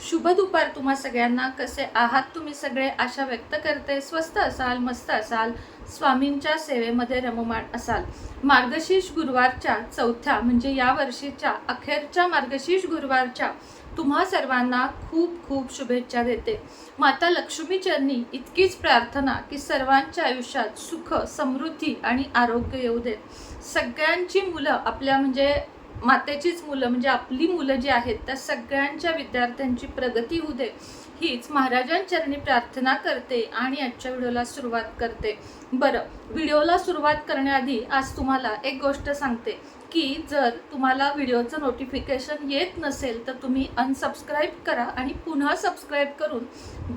शुभ दुपार तुम्हा सगळ्यांना. कसे आहात तुम्ही सगळे? आशा व्यक्त करते. स्वस्त असाल मस्त असाल स्वामींच्या सेवेमध्ये रममाण असाल. मार्गशीर्ष गुरुवारच्या चौथ्या म्हणजे या वर्षीच्या अखेरच्या मार्गशीर्ष गुरुवारच्या तुम्हा सर्वांना खूप खूप शुभेच्छा देते. माता लक्ष्मी चरणी इतकीच प्रार्थना की सर्वांच्या आयुष्यात सुख समृद्धी आणि आरोग्य येऊ देत. सगळ्यांची मुलं आपल्या म्हणजे मातेचीच मुलं म्हणजे आपली मुलं जी आहेत त्या सगळ्यांच्या विद्यार्थ्यांची प्रगती होऊ दे. हीच महाराजांचरणी प्रार्थना करते आणि आजच्या व्हिडिओला सुरुवात करते. बरं व्हिडिओला सुरुवात करण्याआधी आज तुम्हाला एक गोष्ट सांगते की जर तुम्हाला व्हिडिओचं नोटिफिकेशन येत नसेल तर तुम्ही अनसबस्क्राईब करा आणि पुन्हा सबस्क्राईब करून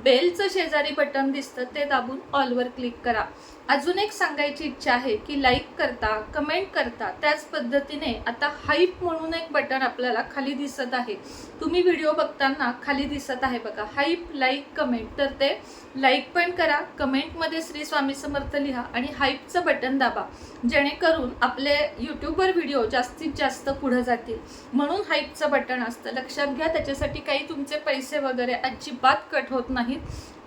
बेलचं शेजारी बटन दिसतं ते दाबून ऑलवर क्लिक करा. अजून एक सांगायची इच्छा आहे की लाईक करता कमेंट करता त्याच पद्धतीने आता हाईप म्हणून एक बटन आपल्याला खाली दिसत आहे. तुम्ही व्हिडिओ बघताना खाली दिसत आहे बघा हाईप लाईक कमेंट तर ते लाईक पण करा कमेंटमध्ये श्री स्वामी समर्थ लिहा आणि हाईपचं बटन दाबा. जेणेकरून आपले यूट्यूबवर व्हिडिओ जास्तीत जास्त पुढं जातील. म्हणून हाईपचं बटन असतं. लक्षात घ्या त्याच्यासाठी काही तुमचे पैसे वगैरे अजिबात कट होत नाहीत.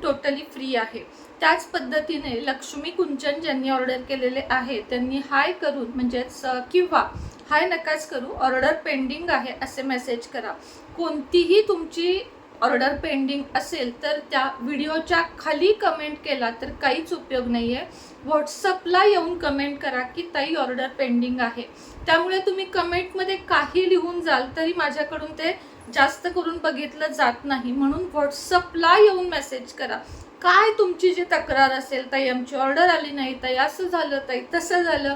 टोटली फ्री आहे. त्याच पद्धतीने लक्ष्मी कुंचन ज्यांनी ऑर्डर केलेले आहे त्यांनी हाय करून म्हणजेच किंवा हाय नकाच करू ऑर्डर पेंडिंग आहे असे मेसेज करा. कोणतीही तुमची ऑर्डर पेंडिंग असेल तर त्या व्हिडिओच्या खाली कमेंट केला तर काहीच उपयोग नाही आहे व्हॉट्सअपला येऊन कमेंट करा की ताई ऑर्डर पेंडिंग आहे. त्यामुळे तुम्ही कमेंटमध्ये काही लिहून जाल तरी माझ्याकडून ते जास्त करून बघितलं जात नाही. म्हणून व्हॉट्सअपला येऊन मेसेज करा. काय तुमची जी तक्रार असेल ताई आमची ऑर्डर आली नाही ताई असं झालं ताई तसं झालं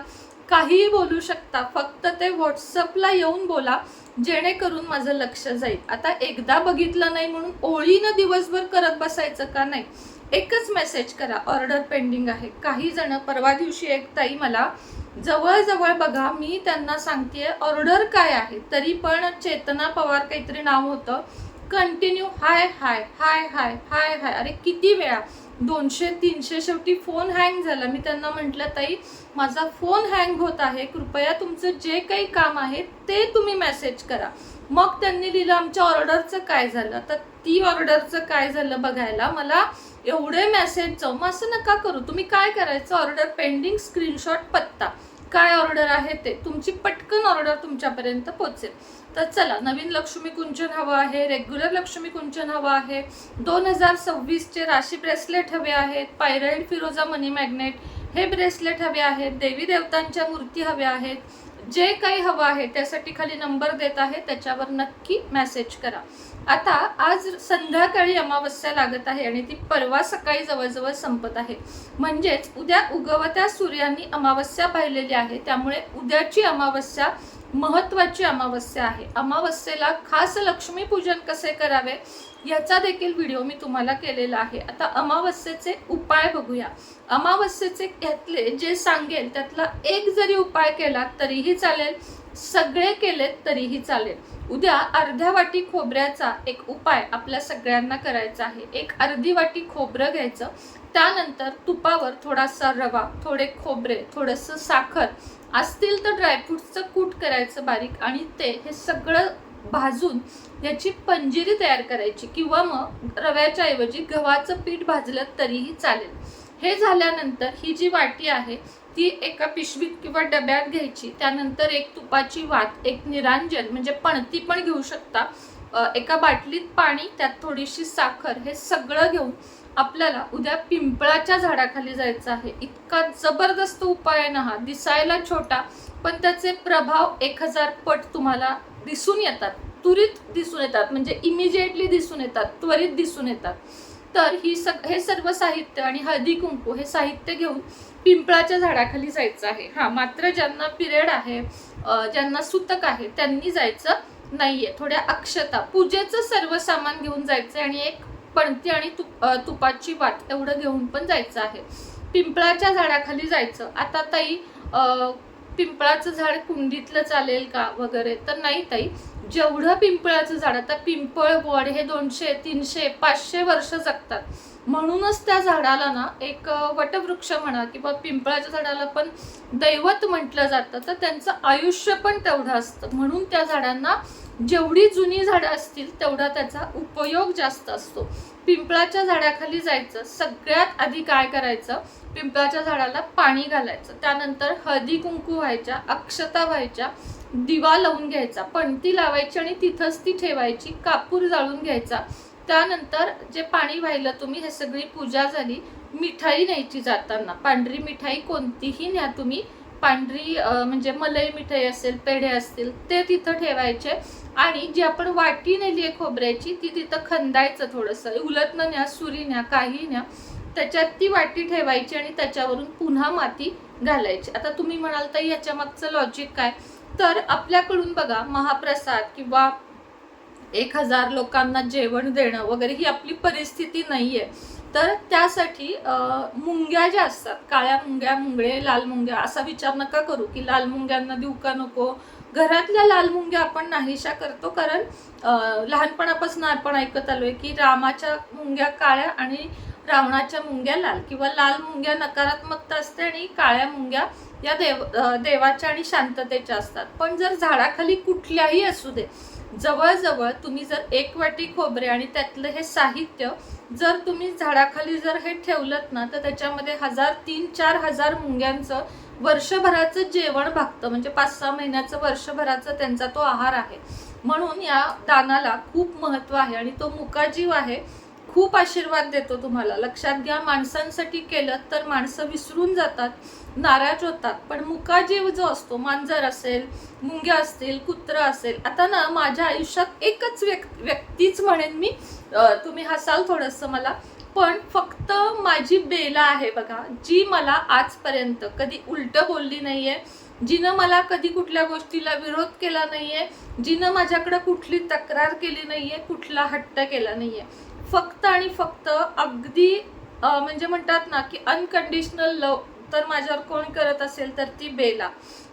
काहीही बोलू शकता. फक्त ते व्हॉट्सअपला येऊन बोला. जेणेकरून माझं लक्ष जाईल. आता एकदा बघितलं नाही म्हणून ओळीनं दिवसभर करत बसायचं का नाही? एकच मेसेज करा. ऑर्डर पेंडिंग आहे. काही जण परवा दिवशी एक ताई मला जवळजवळ बघा मी त्यांना सांगते ऑर्डर काय आहे? तरी पण चेतना पवार काहीतरी नाव होतं. कंटिन्यू हाय हाय हाय हाय हाय हाय अरे किती वेळा? दोनशे तीनशे शेवटी फोन हँग झाला. मी त्यांना म्हटलं ताई माझा फोन हँग होत आहे. कृपया तुमचं जे काही काम आहे ते तुम्ही मेसेज करा. मग त्यांनी लिहिलं आमच्या ऑर्डरचं काय झालं. तर ती ऑर्डरचं काय झालं बघायला मला एवढे मेसेज जाऊ मग असं नका करू. तुम्ही काय करायचं? ऑर्डर पेंडिंग स्क्रीनशॉट पत्ता. काय ऑर्डर आहे ते तुमची पटकन ऑर्डर तुमच्यापर्यंत पोहोचेल. तर चला नवीन लक्ष्मी कुंचन हवं आहे रेग्युलर लक्ष्मी कुंचन हवं आहे. दोन हजार सव्वीसचे राशी ब्रेसलेट हवे आहेत पायराईड फिरोजा मनी मॅग्नेट हे ब्रेसलेट हवे आहेत देवी देवतांच्या मूर्ती हव्या आहेत जे काही हवं आहे त्यासाठी खाली नंबर देत आहे त्याच्यावर नक्की मेसेज करा. आता आज संध्याकाळी अमावस्या लागत आहे आणि ती परवा सकाळी जवळजवळ संपत आहे. म्हणजेच उद्या उगवत्या सूर्यानी अमावस्या पाहिलेली आहे त्यामुळे उद्याची अमावस्या महत्त्वाची अमावस्या आहे. अमावस्येला खास लक्ष्मीपूजन कसे करावे याचा देखील व्हिडिओ मी तुम्हाला केलेला आहे. आता अमावस्येचे उपाय बघूया. अमावस्येचे यातले जे सांगेल त्यातला एक जरी उपाय केला तरीही चालेल सगळे केलेत तरीही चालेल. उद्या अर्ध्या वाटी खोबऱ्याचा एक उपाय आपल्या सगळ्यांना करायचा आहे. एक अर्धी वाटी खोबरं घ्यायचं. त्यानंतर तुपावर थोडासा रवा थोडे खोबरे थोडंसं साखर असतील तर ड्रायफ्रुट्सचं कूट करायचं बारीक आणि ते हे सगळं भाजून याची पंजिरी तयार करायची किंवा मग रव्याच्या ऐवजी गव्हाचं पीठ भाजलं तरीही चालेल. हे झाल्यानंतर ही जी वाटी आहे ती एका पिशवीत किंवा डब्यात घ्यायची. त्यानंतर एक तुपाची वात एक निरांजन म्हणजे पणती पण घेऊ शकता. एका बाटलीत पाणी त्यात थोडीशी साखर हे सगळं घेऊन आपल्याला उद्या पिंपळाच्या झाडाखाली जायचं आहे. इतका जबरदस्त उपाय आहे ना हा. दिसायला छोटा पण त्याचे प्रभाव एक हजार पट तुम्हाला दिसून येतात. त्वरित दिसून येतात. म्हणजे इमिजिएटली दिसून येतात. त्वरित दिसून येतात. तर ही सग हे सर्व साहित्य आणि हळदी कुंकू हे साहित्य घेऊन पिंपळाच्या झाडाखाली जायचं आहे. हा मात्र ज्यांना पिरियड आहे ज्यांना सुतक आहे त्यांनी जायचं नाहीये. थोड्या अक्षता पूजेचं सर्व सामान घेऊन जायचं आणि एक पणती आणि तुप तुपाची वाट एवढं घेऊन पण जायचं आहे. पिंपळाच्या झाडाखाली जायचं. आता ताई पिंपळाचं झाड कुंडीतलं चालेल का वगैरे? तर नाही ताई. जेवढं पिंपळाचं झाड आता पिंपळ वड हे दोनशे तीनशे पाचशे वर्ष जगतात. म्हणूनच त्या झाडाला ना एक वटवृक्ष म्हणा किंवा पिंपळाच्या झाडाला पण दैवत म्हटलं जातं तर त्यांचं आयुष्य पण तेवढं असतं. म्हणून त्या झाडांना जेवढी जुनी झाडं असतील तेवढा त्याचा उपयोग जास्त असतो. पिंपळाच्या झाडाखाली जायचं सगळ्यात आधी काय करायचं? पिंपळाच्या झाडाला पाणी घालायचं. त्यानंतर हळदी कुंकू व्हायच्या अक्षता व्हायच्या दिवा लावून घ्यायचा पणती लावायची आणि तिथंच ती ठेवायची कापूर जाळून घ्यायचा. त्यानंतर जे पाणी वाहिलं तुम्ही हे सगळी पूजा झाली मिठाई न्यायची जाताना. पांढरी मिठाई कोणतीही न्या तुम्ही पांढरी म्हणजे मलई मिठाई असेल पेढे असतील ते तिथं ठेवायचे. आणि जी आपण वाटी नेली आहे खोबऱ्याची ती तिथं खंदायचं थोडंसं. उलटनं न्या सुरी न्या काही न्या त्याच्यात ती वाटी ठेवायची आणि त्याच्यावरून पुन्हा माती घालायची. आता तुम्ही म्हणाल तर याच्या मागचं लॉजिक काय? तर आपल्याकडून बघा महाप्रसाद किंवा एक हजार लोकांना जेवण देणं वगैरे ही आपली परिस्थिती नाही आहे तर त्यासाठी मुंग्या ज्या असतात काळ्या मुंग्या मुंगळे लाल मुंग्या असा विचार नका करू की लाल मुंग्यांना देऊ का नको. घरातल्या लाल मुंग्या आपण नाहीशा करतो कारण लहानपणापासून आपण ऐकत आलो आहे की रामाच्या मुंग्या काळ्या आणि रावणाच्या मुंग्या लाल किंवा लाल मुंग्या नकारात्मकता असते आणि काळ्या मुंग्या या देव देवाच्या आणि शांततेच्या असतात. पण जर झाडाखाली कुठल्याही असू दे जवळजवळ तुम्ही जर एक वाटी खोबरे आणि त्यातलं हे साहित्य जर तुम्ही झाडाखाली जर हे ठेवलं ना तर त्याच्यामध्ये हजार तीन चार हजार मुंग्यांचं वर्षभराचं जेवण भागतं. म्हणजे पाच सहा महिन्याचं वर्षभराचं त्यांचा तो आहार आहे. म्हणून या दानाला खूप महत्त्व आहे आणि तो मुकाजीव आहे. खूप आशीर्वाद देतो तुम्हाला. लक्षात घ्या माणसांसाठी केलं तर माणसं विसरून जातात नाराज होतात. पण मुकाजीव जो असतो मांजर असेल मुंग्या असतील कुत्र असेल आता ना माझ्या आयुष्यात एकच व्यक् व्यक्तीच म्हणेन मी. तुम्ही हसाल थोडंसं मला. पण फक्त माझी बेला आहे बघा जी मला आजपर्यंत कधी उलटं बोलली नाही आहे जिनं मला कधी कुठल्या गोष्टीला विरोध केला नाही आहे जिनं माझ्याकडं कुठली तक्रार केली नाही आहे कुठला हट्ट केला नाही आहे फक्त आणि फक्त अगदी म्हणजे म्हणतात ना की अनकंडिशनल लव तर माझ्यावर कोण करत असेल तर ती बेला.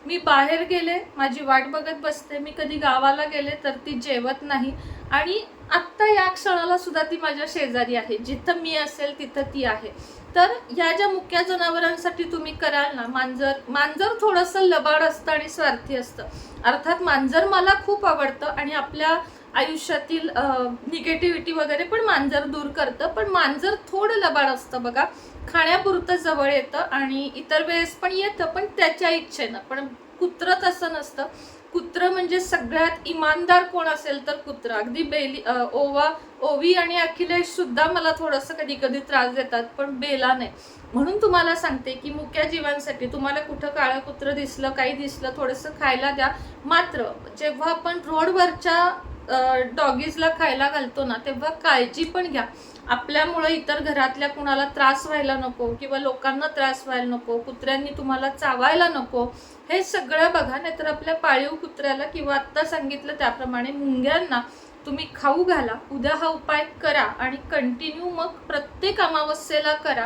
मी बाहेर गेले माझी वाट बघत बसते मी कधी गावाला गेले तर ती जेवत नाही. आणि आत्ता या क्षणाला सुद्धा ती माझ्या शेजारी आहे. जिथं मी असेल तिथं ती आहे. तर ह्या ज्या मुक्या जनावरांसाठी तुम्ही कराल ना मांजर मांजर थोडंसं लबाड असतं आणि स्वार्थी असतं. अर्थात मांजर मला खूप आवडतं आणि आपल्या आयुष्यातील निगेटिव्हिटी वगैरे पण मांजर दूर करतं. पण मांजर थोडं लबाड असतं बघा. खाण्यापुरतं जवळ येतं आणि इतर वेळेस पण येतं पण त्याच्या इच्छेनं. पण कुत्र तसं नसतं. कुत्र म्हणजे सगळ्यात इमानदार कोण असेल तर कुत्र. अगदी बेली ओवा ओवी आणि अखिलेश सुद्धा मला थोडंसं कधी कधी त्रास देतात पण बेला नाही. म्हणून तुम्हाला सांगते की मुक्या जीवांसाठी तुम्हाला कुठं काळं कुत्र दिसलं काही दिसलं थोडंसं खायला द्या. मात्र जेव्हा आपण रोडवरच्या डॉगीजला खायला घालतो ना तेव्हा काळजी पण घ्या. आपल्यामुळं इतर घरातल्या कुणाला त्रास व्हायला नको किंवा लोकांना त्रास व्हायला नको कुत्र्यांनी तुम्हाला चावायला नको हे सगळं बघा. नाहीतर आपल्या पाळीव कुत्र्याला किंवा आत्ता सांगितलं त्याप्रमाणे मुंग्यांना तुम्ही खाऊ घाला. उद्या हा उपाय करा आणि कंटिन्यू मग प्रत्येक अमावस्येला करा.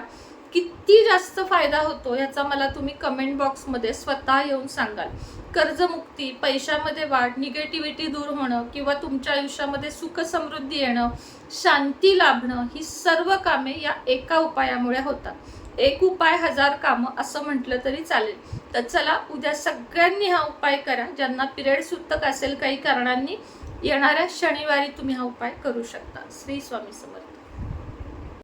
किती जास्त फायदा होतो याचा मला तुम्ही कमेंट बॉक्समध्ये स्वतः येऊन सांगाल. कर्जमुक्ती पैशामध्ये वाढ निगेटिव्हिटी दूर होणं किंवा तुमच्या आयुष्यामध्ये सुख समृद्धी येणं शांती लाभणं ही सर्व कामे या एका उपायामुळे होतात. एक उपाय हजार कामं असं म्हटलं तरी चालेल. तर चला उद्या सगळ्यांनी हा उपाय करा ज्यांना पिरियड सुतक असेल काही कारणांनी येणाऱ्या शनिवारी तुम्ही हा उपाय करू शकता. श्री स्वामी समर्थ.